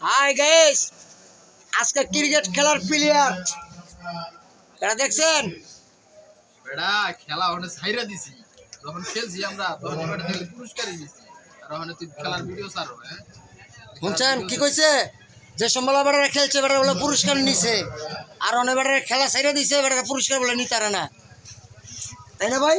High guys আজকে cricket খেলার player এটা দেখছেন? বেড়া খেলা সাইরা দিছি। যখন খেলছি আমরা তখন পুরস্কারই দিছি। আর ওখানে তুই খেলার ভিডিও ছাড়ো হ্যাঁ? শুনছেন? কি কইছে? যে সম্বলা বেড়ারা খেলছে বেড়ারা বলে পুরস্কার নিছে। আর অনেক বেড়ারা খেলা সাইরা দিছে বেড়ারা পুরস্কার বলে নিতে পারে না। তাই না ভাই?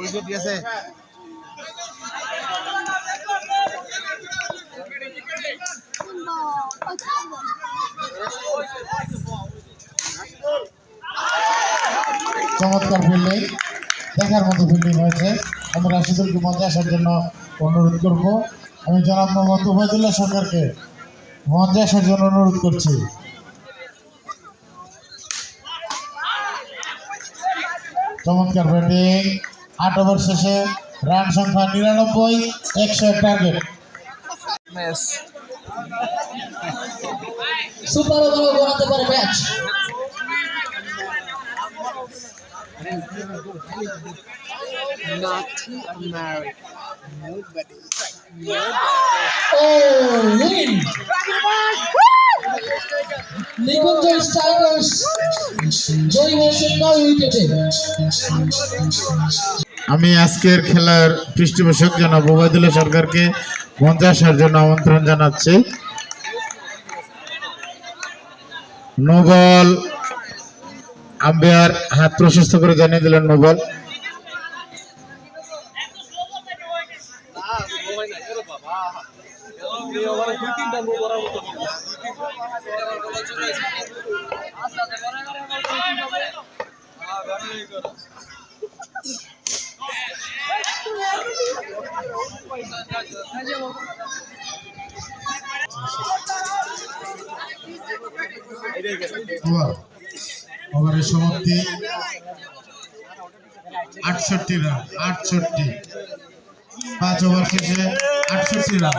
উইকেট গেছে চমৎকার ফিল্ডিং দেখার মতো ফিল্ডিং হয়েছে। আমরা রাশিদুলকে মঞ্চে আসার জন্য অনুরোধ করব। আমি জনাব মোহাম্মদ উবায়দুল্লাহ সরকারকে মঞ্চে আসার জন্য অনুরোধ করছি। চমৎকার ব্যাটিং আট ওভার শেষে রান সংখ্যা নিরানব্বই একশো এক টার্গেট সুপার ওভারও বানাতে পারে ম্যাচ। নিকুঞ্জ জয়ী হয়েছেন নয় উইকেটে। আমি আজকের খেলার পৃষ্ঠপোষক জনাব ওবায়দুল্লাহ সরকারকে মঞ্চে আসার জন্য আমন্ত্রণ জানাচ্ছি। নোবল আম্পায়ার হাত প্রশস্ত করে জানিয়ে দিলেন নোবল। ওভারের সমাপ্তি। আটষট্টি রান আটষট্টি। পাঁচ ওভার শেষে আটষট্টি রান।